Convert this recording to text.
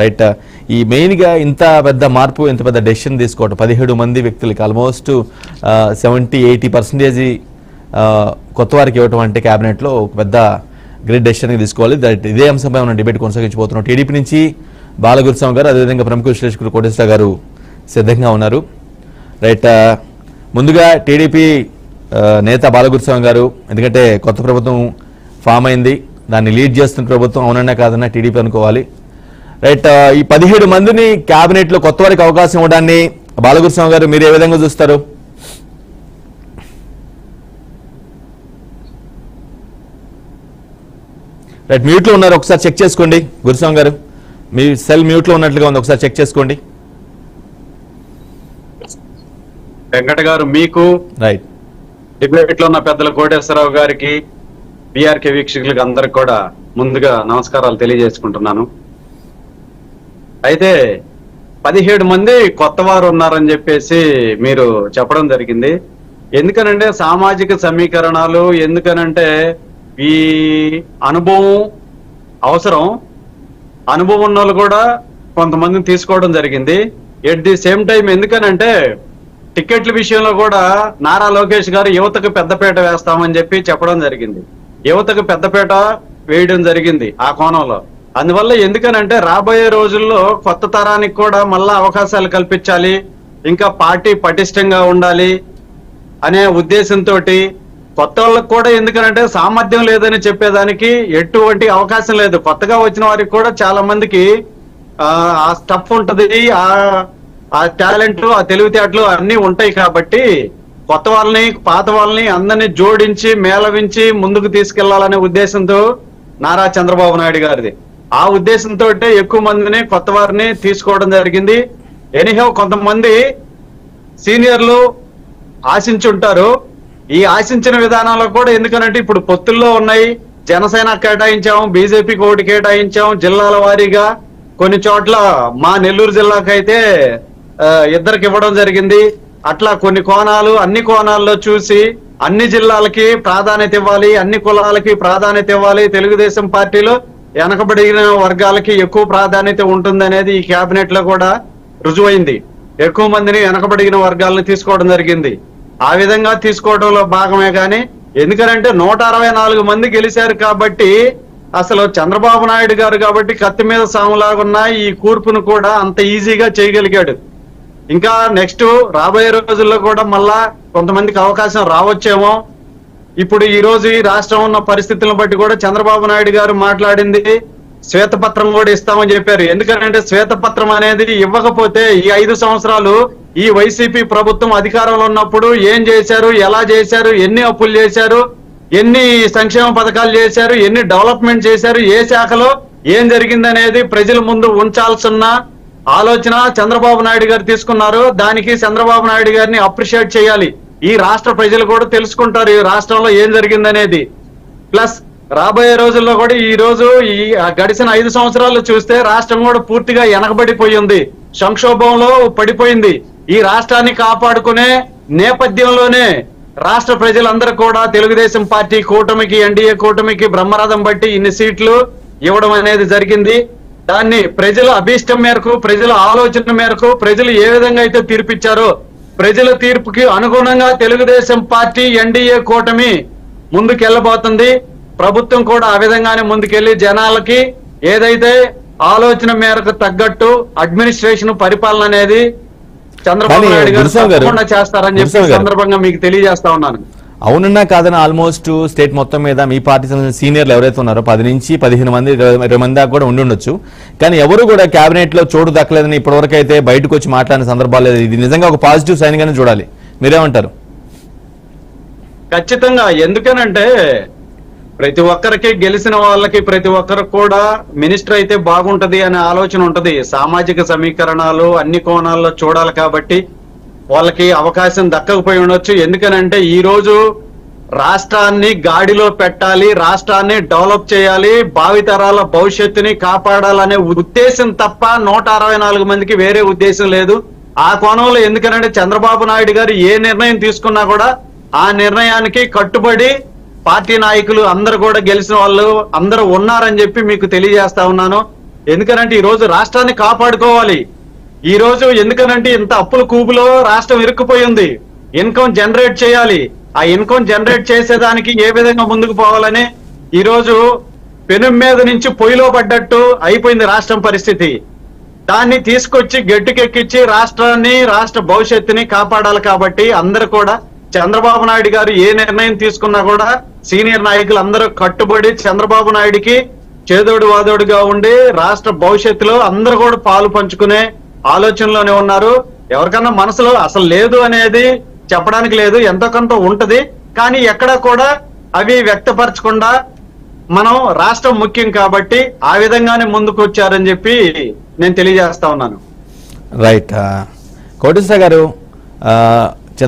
Right? ఈ మెయిన్గా ఇంత పెద్ద మార్పు ఇంత పెద్ద డెసిషన్ తీసుకోవటం పదిహేడు మంది వ్యక్తులకి ఆల్మోస్ట్ సెవెంటీ ఎయిటీ పర్సెంటేజ్ కొత్త వారికి ఇవ్వటం అంటే క్యాబినెట్లో ఒక పెద్ద గ్రేట్ డెసిషన్ తీసుకోవాలి. దట్ ఇదే అంశంపై మనం డిబేట్ కొనసాగించబోతున్నాం. టీడీపీ నుంచి బాలగురుస్వామి గారు అదేవిధంగా ప్రముఖ విశ్లేషకులు కోటేశ్వర గారు సిద్ధంగా ఉన్నారు. రైట్ ముందుగా టీడీపీ నేత బాలగురుస్వామి గారు ఎందుకంటే కొత్త ప్రభుత్వం ఫామ్ అయింది. దాన్ని లీడ్ చేస్తున్న ప్రభుత్వం అవునన్నా కాదన్నా టీడీపీ అనుకోవాలి. రైట్ ఈ పదిహేడు మందిని కేబినెట్లో కొత్త వారికి అవకాశం ఇవ్వడాన్ని బాలగురుస్వామి గారు మీరు ఏ విధంగా చూస్తారు? రైట్ మ్యూట్లో ఉన్నారు ఒకసారి చెక్ చేసుకోండి. గురుస్వామి గారు మీ సెల్ మ్యూట్లో ఉన్నట్లుగా ఉంది ఒకసారి చెక్ చేసుకోండి. వెంకట గారు మీకు రైట్. డిబేట్లో ఉన్న పెద్దల కోటేశ్వరరావు గారికి బీఆర్కే వీక్షకులకు అందరికి కూడా ముందుగా నమస్కారాలు తెలియజేసుకుంటున్నాను. అయితే పదిహేడు మంది కొత్త వారు ఉన్నారని చెప్పేసి మీరు చెప్పడం జరిగింది. ఎందుకనంటే సామాజిక సమీకరణాలు ఎందుకనంటే ఈ అనుభవం అవసరం. అనుభవం ఉన్న వాళ్ళు కూడా కొంతమందిని తీసుకోవడం జరిగింది. ఎట్ ది సేమ్ టైం ఎందుకనంటే టికెట్ల విషయంలో కూడా నారా లోకేష్ గారు యువతకు పెద్దపేట వేస్తామని చెప్పి చెప్పడం జరిగింది. యువతకు పెద్దపేట వేయడం జరిగింది ఆ కోణంలో. అందువల్ల ఎందుకనంటే రాబోయే రోజుల్లో కొత్త తరానికి కూడా మళ్ళా అవకాశాలు కల్పించాలి ఇంకా పార్టీ పటిష్టంగా ఉండాలి అనే ఉద్దేశంతో కొత్త వాళ్ళకి కూడా ఎందుకనంటే సామర్థ్యం లేదని చెప్పేదానికి ఎటువంటి అవకాశం లేదు. కొత్తగా వచ్చిన వారికి కూడా చాలా మందికి ఆ స్టఫ్ ఉంటది ఆ ఆ టాలెంట్ ఆ తెలివితేటలు అన్ని ఉంటాయి కాబట్టి కొత్త వాళ్ళని పాత వాళ్ళని అందరినీ జోడించి మేళవించి ముందుకు తీసుకెళ్ళాలనే ఉద్దేశంతో నారా చంద్రబాబు నాయుడు గారిది. ఆ ఉద్దేశంతో ఎక్కువ మందిని కొత్త వారిని తీసుకోవడం జరిగింది. ఎనీహో కొంతమంది సీనియర్లు ఆశించుంటారు. ఈ ఆశించిన విధానాల్లో కూడా ఎందుకనంటే ఇప్పుడు పొత్తుల్లో ఉన్నాయి. జనసేన కేటాయించాము బీజేపీకి ఒకటి కేటాయించాం జిల్లాల వారీగా కొన్ని చోట్ల మా నెల్లూరు జిల్లాకైతే ఇద్దరికి ఇవ్వడం జరిగింది. అట్లా కొన్ని కోణాలు అన్ని కోణాల్లో చూసి అన్ని జిల్లాలకి ప్రాధాన్యత ఇవ్వాలి అన్ని కులాలకి ప్రాధాన్యత ఇవ్వాలి. తెలుగుదేశం పార్టీలో వెనకబడిన వర్గాలకి ఎక్కువ ప్రాధాన్యత ఉంటుంది అనేది ఈ కేబినెట్లో కూడా రుజువైంది. ఎక్కువ మందిని వెనకబడిన వర్గాలను తీసుకోవడం జరిగింది. ఆ విధంగా తీసుకోవడంలో భాగమే కానీ ఎందుకంటే నూట అరవై నాలుగు మంది గెలిచారు కాబట్టి అసలు చంద్రబాబు నాయుడు గారు కాబట్టి కత్తి మీద సాములాగున్న ఈ కూర్పును కూడా అంత ఈజీగా చేయగలిగాడు. ఇంకా నెక్స్ట్ రాబోయే రోజుల్లో కూడా మళ్ళా కొంతమందికి అవకాశం రావచ్చేమో ఇప్పుడు ఈ రోజు ఈ రాష్ట్రం ఉన్న పరిస్థితులను బట్టి కూడా చంద్రబాబు నాయుడు గారు మాట్లాడింది శ్వేతపత్రం కూడా ఇస్తామని చెప్పారు. ఎందుకంటే శ్వేతపత్రం అనేది ఇవ్వకపోతే ఈ ఐదు సంవత్సరాలు ఈ వైసీపీ ప్రభుత్వం అధికారంలో ఉన్నప్పుడు ఏం చేశారు ఎలా చేశారు ఎన్ని అప్పులు చేశారు ఎన్ని సంక్షేమ పథకాలు చేశారు ఎన్ని డెవలప్మెంట్ చేశారు ఏ శాఖలో ఏం జరిగిందనేది ప్రజల ముందు ఉంచాల్సిన ఆలోచన చంద్రబాబు నాయుడు గారు తీసుకున్నారు. దానికి చంద్రబాబు నాయుడు గారిని అప్రిషియేట్ చేయాలి. ఈ రాష్ట్ర ప్రజలు కూడా తెలుసుకుంటారు ఈ రాష్ట్రంలో ఏం జరిగిందనేది. ప్లస్ రాబోయే రోజుల్లో కూడా ఈ రోజు ఈ గడిచిన ఐదు సంవత్సరాలు చూస్తే రాష్ట్రం కూడా పూర్తిగా వెనకబడిపోయింది సంక్షోభంలో పడిపోయింది. ఈ రాష్ట్రాన్ని కాపాడుకునే నేపథ్యంలోనే రాష్ట్ర ప్రజలందరూ కూడా తెలుగుదేశం పార్టీ కూటమికి ఎన్డీఏ కూటమికి బ్రహ్మరథం బట్టి ఇన్ని సీట్లు ఇవ్వడం అనేది జరిగింది. దాన్ని ప్రజల అభీష్టం మేరకు ప్రజల ఆలోచన మేరకు ప్రజలు ఏ విధంగా అయితే తీర్పిచ్చారో ప్రజల తీర్పుకి అనుగుణంగా తెలుగుదేశం పార్టీ ఎన్డీఏ కూటమి ముందుకెళ్ళబోతుంది ప్రభుత్వం కూడా ఆ విధంగానే ముందుకెళ్ళి జనాలకి ఏదైతే ఆలోచన మేరకు తగ్గట్టు అడ్మినిస్ట్రేషన్ పరిపాలన అనేది చంద్రబాబు నాయుడు గారు తప్పకుండా చేస్తారని చెప్పి. సందర్భంగా మీకు తెలియజేస్తా ఉన్నాను అవునన్నా కాదని ఆల్మోస్ట్ స్టేట్ మొత్తం మీద మీ పార్టీ సంబంధించిన సీనియర్లు ఎవరైతే ఉన్నారో పది నుంచి పదిహేను మంది ఇరవై మంది దాకా కూడా ఉండి ఉండొచ్చు. కానీ ఎవరు కూడా కేబినెట్లో చోటు దక్కలేదని ఇప్పటివరకు అయితే బయటకు వచ్చి మాట్లాడిన సందర్భాలు లేదు. ఇది నిజంగా ఒక పాజిటివ్ సైన్ గానే చూడాలి. మీరేమంటారు? ఖచ్చితంగా. ఎందుకనంటే ప్రతి ఒక్కరికి గెలిచిన వాళ్ళకి ప్రతి ఒక్కరు కూడా మినిస్టర్ అయితే బాగుంటది అనే ఆలోచన ఉంటది. సామాజిక సమీకరణాలు అన్ని కోణాల్లో చూడాలి కాబట్టి వాళ్ళకి అవకాశం దక్కకపోయి ఉండొచ్చు. ఎందుకనంటే ఈ రోజు రాష్ట్రాన్ని గాడిలో పెట్టాలి రాష్ట్రాన్ని డెవలప్ చేయాలి భావితరాల భవిష్యత్తుని కాపాడాలనే ఉద్దేశం తప్ప నూట అరవై నాలుగు మందికి వేరే ఉద్దేశం లేదు. ఆ కోణంలో ఎందుకనంటే చంద్రబాబు నాయుడు గారు ఏ నిర్ణయం తీసుకున్నా కూడా ఆ నిర్ణయానికి కట్టుబడి పార్టీ నాయకులు అందరు కూడా గెలిచిన వాళ్ళు అందరూ ఉన్నారని చెప్పి మీకు తెలియజేస్తా ఉన్నాను. ఎందుకనంటే ఈ రోజు రాష్ట్రాన్ని కాపాడుకోవాలి. ఈ రోజు ఎందుకనంటే ఇంత అప్పుల కూబులో రాష్ట్రం ఇరుక్కుపోయింది ఇన్కమ్ జనరేట్ చేయాలి. ఆ ఇన్కమ్ జనరేట్ చేసేదానికి ఏ విధంగా ముందుకు పోవాలని ఈ రోజు పెను మీద నుంచి పొయ్యిలో పడ్డట్టు అయిపోయింది రాష్ట్రం పరిస్థితి. దాన్ని తీసుకొచ్చి గట్టుకెక్కించి రాష్ట్రాన్ని రాష్ట్ర భవిష్యత్తుని కాపాడాలి కాబట్టి అందరూ కూడా చంద్రబాబు నాయుడు గారు ఏ నిర్ణయం తీసుకున్నా కూడా సీనియర్ నాయకులు అందరూ కట్టుబడి చంద్రబాబు నాయుడికి చేదోడు వాదోడుగా ఉండి రాష్ట్ర భవిష్యత్తులో అందరూ కూడా పాలు పంచుకునే ఆలోచనలోనే ఉన్నారు. ఎవరికన్నా మనసులో అసలు లేదు అనేది చెప్పడానికి లేదు ఎంతో కొంత ఉంటది. కానీ ఎక్కడా కూడా అవి వ్యక్తపరచకుండా మనం రాష్ట్రం ముఖ్యం కాబట్టి ఆ విధంగానే ముందుకు వచ్చారని చెప్పి నేను తెలియజేస్తా ఉన్నాను. రైట్ uh, కోటేశ్వర గారు uh,